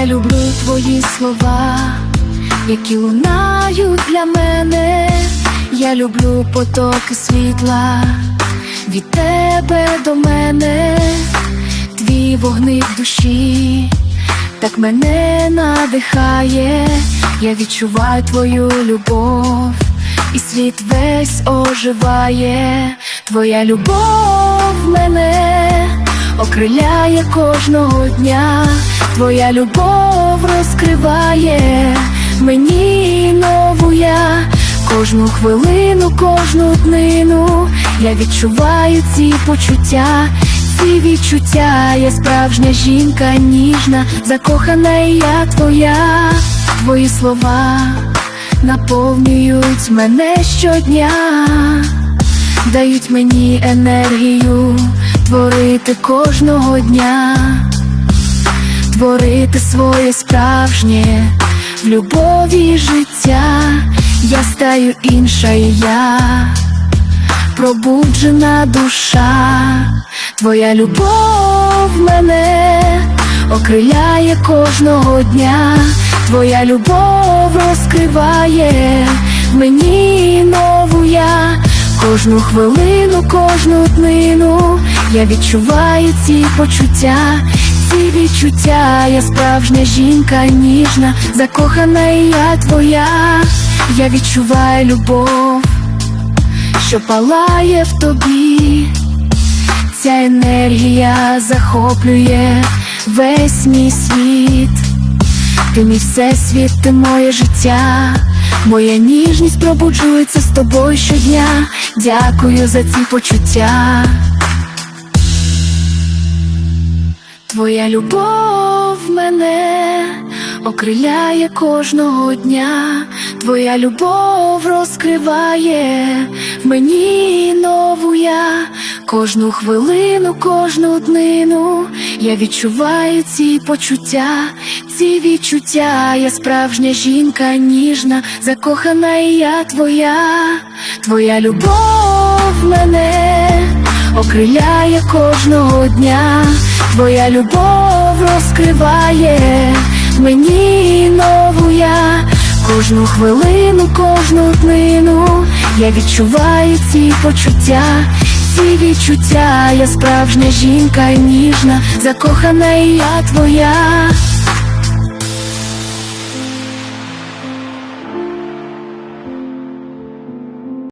Я люблю твої слова, які лунають для мене. Я люблю потоки світла від тебе до мене, твій вогник душі, так мене надихає, я відчуваю твою любов, і світ весь оживає, твоя любов мене окриляє кожного дня, твоя любов розкриває мені нову я. Кожну хвилину, кожну днину я відчуваю ці почуття, ці відчуття, я справжня жінка, ніжна, закохана і я твоя, твої слова наповнюють мене щодня, дають мені енергію творити кожного дня, творити своє справжнє. В любові життя. Я стаю інша і я, пробуджена душа, твоя любов мене окриляє кожного дня, твоя любов розкриває мені нову я, кожну хвилину, кожну днину я відчуваю ці почуття. Ці відчуття, я справжня жінка, ніжна, закохана і я твоя. Я відчуваю любов, що палає в тобі, ця енергія захоплює весь мій світ, ти мій всесвіт, ти моє життя, моя ніжність пробуджується з тобою щодня. Дякую за ці почуття. Твоя любов мене окриляє кожного дня, твоя любов розкриває в мені нову я, кожну хвилину, кожну днину я відчуваю ці почуття, ці відчуття, я справжня жінка, ніжна, закохана і я твоя, твоя любов мене окриляє кожного дня, твоя любов розкриває мені нову я, кожну хвилину, кожну днину я відчуваю ці почуття, ці відчуття, я справжня жінка ніжна, закохана і я твоя.